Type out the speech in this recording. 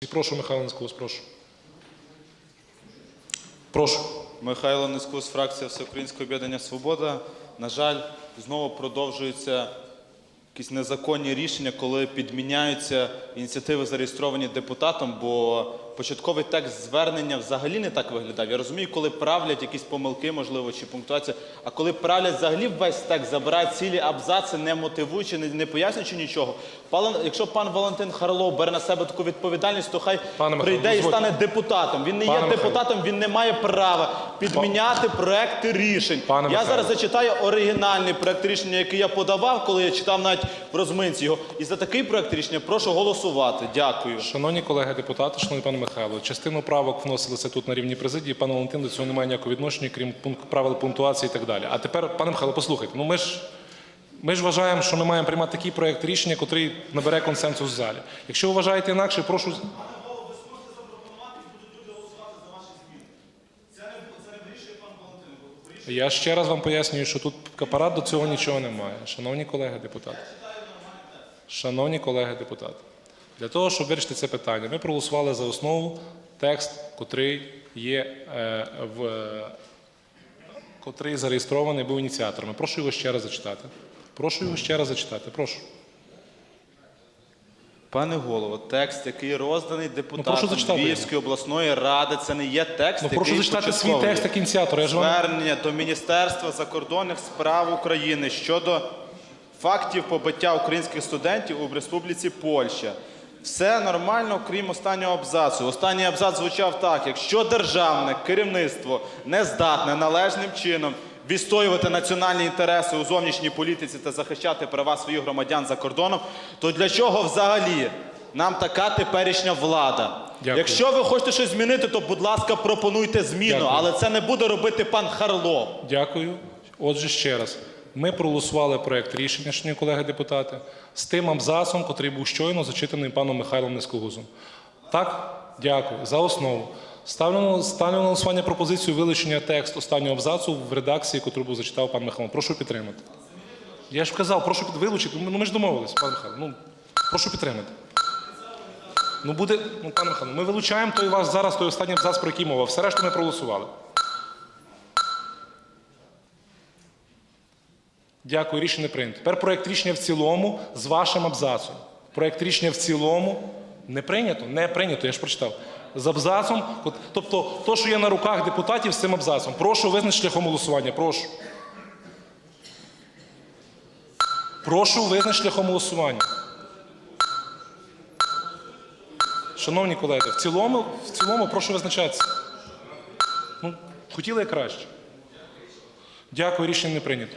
І прошу, Михайло Нискус, прошу. Прошу. Михайло Нескус, фракція Всеукраїнського об'єднання Свобода. На жаль, знову продовжуються якісь незаконні рішення, коли підміняються ініціативи, зареєстровані депутатом, бо початковий текст звернення взагалі не так виглядав. Я розумію, коли правлять якісь помилки, можливо, чи пунктуація, а коли правлять взагалі весь текст, забирають цілі абзаци, не мотивуючи, не, не пояснюючи нічого. Пан, якщо пан Валентин Харлов бере на себе таку відповідальність, то хай Пане Михайло, прийде і дозвольте. стане депутатом. Він не Пане є Михайло. депутатом, він не має права підміняти проекти рішень. Пане я Михайло. зараз зачитаю оригінальний проект рішення, який я подавав, коли я читав навіть в розминці його. І за такий проект рішення прошу голосувати. Дякую. Шановні колеги депутати, шановний пане Михайло, частину правок вносилися тут на рівні президії. Пан Валентин до цього не має ніякого відношення, крім правил пунктуації і так далі. А тепер, пане Михайло, послухайте. Ну ми ж ми ж вважаємо, що ми маємо приймати такий проект рішення, який набере консенсус в залі. Якщо ви вважаєте інакше, прошу. Я ще раз вам пояснюю, що тут апарат до цього нічого не має. Шановні колеги депутати. Шановні колеги депутати, для того, щоб вирішити це питання, ми проголосували за основу текст, котрий є е, в котрий зареєстрований був ініціаторами. Прошу його ще раз зачитати. Прошу його ще раз зачитати. Прошу. Пане голово, текст, який розданий прошу депутатам зачитати Львівської обласної ради, це не є текст, Ну який прошу зачитати свій початковий. текст як ініціатор. Я ж вам Звернення до Міністерства закордонних справ України щодо фактів побиття українських студентів у Республіці Польща. Все нормально, крім останнього абзацу. Останній абзац звучав так: якщо державне керівництво не здатне належним чином відстоювати національні інтереси у зовнішній політиці та захищати права своїх громадян за кордоном, то для чого взагалі нам така теперішня влада? Дякую. Якщо ви хочете щось змінити, то будь ласка, пропонуйте зміну, Дякую. але це не буде робити пан Харло. Дякую. Отже, ще раз. Ми проголосували проект рішення, шановні колеги депутати, з тим абзацом, котрий був щойно зачитаний паном Михайлом Нескогузом. Так? Дякую. За основу. Ставлю ставлю на голосування пропозицію вилучення тексту останнього абзацу в редакції, яку був зачитав пан Михайло. Прошу підтримати. Я ж казав, прошу під... вилучити. Ну, ми ж домовились, пан Михайло. Ну, прошу підтримати. Ну, буде, ну, пане Михайло, ми вилучаємо той вас зараз той останній абзац, про який мова. Все решту ми проголосували. Дякую, рішення прийнято. Тепер проєкт рішення в цілому з вашим абзацом. Проєкт рішення в цілому не прийнято? Не прийнято, я ж прочитав. З абзацом, тобто то, що є на руках депутатів з цим абзацом. Прошу визначити шляхом голосування. Прошу. Прошу визначити шляхом голосування. Шановні колеги, в цілому, в цілому прошу визначатися. Ну, хотіли краще. Дякую, рішення не прийнято.